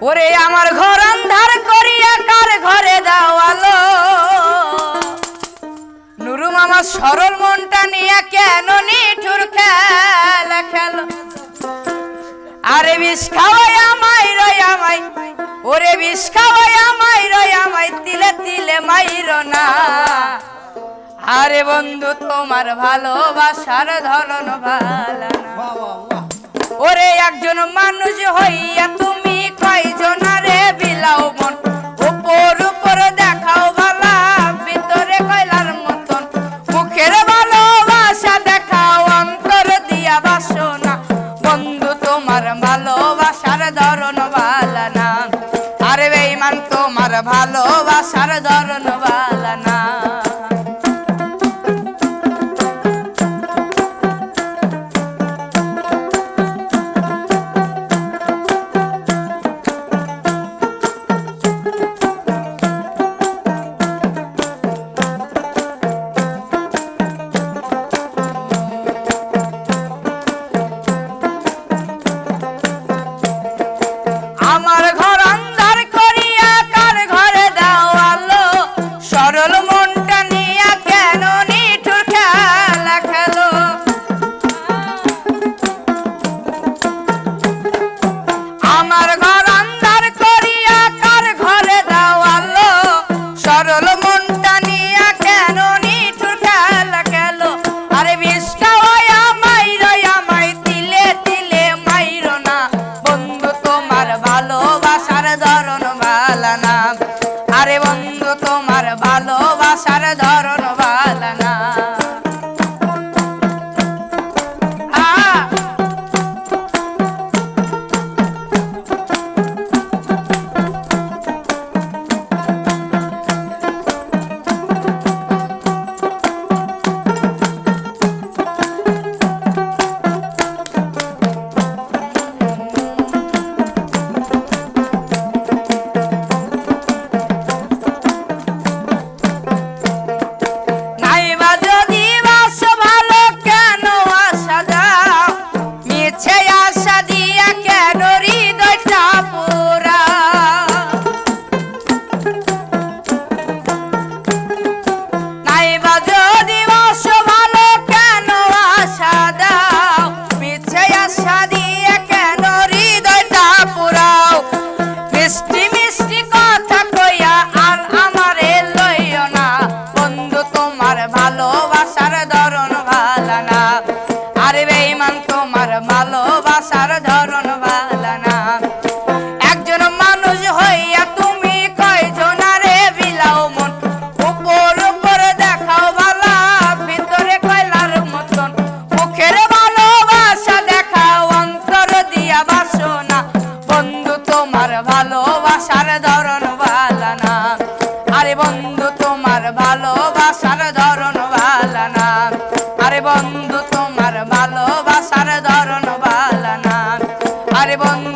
ওরে আমার ঘর অন্ধার করিয়া কার ঘরে দাওয়ালো নুরু মামা সরল মনটা নিয়ে কেন নিঠুর খেল খেল? আরে বিষ খাওয়াই আমায় রয় আমায় ওরে বিষ খাওয়াই আমায় রয় আমায় তিলে তিলে মাইর না। আরে বন্ধু তোমার ভালোবাসার ধরন ভালো ওরে একজন মানুষ হইয়া তুমি ভালোবাসার ধরন ভালা না আরে বেঈমান তোমার ভালোবাসার ধরন ভালা না একজন মানুষ হইয়া তুমি কয়জনারে বিলাও মন? উপর উপর দেখাও ভালা ভিতরে কয়লার মতন। মুখের ভালোবাসা দেখাও, অন্তর দিয়া বাসনা। বন্ধু তোমার ভালোবাসার ধরন আরে বন্ধু।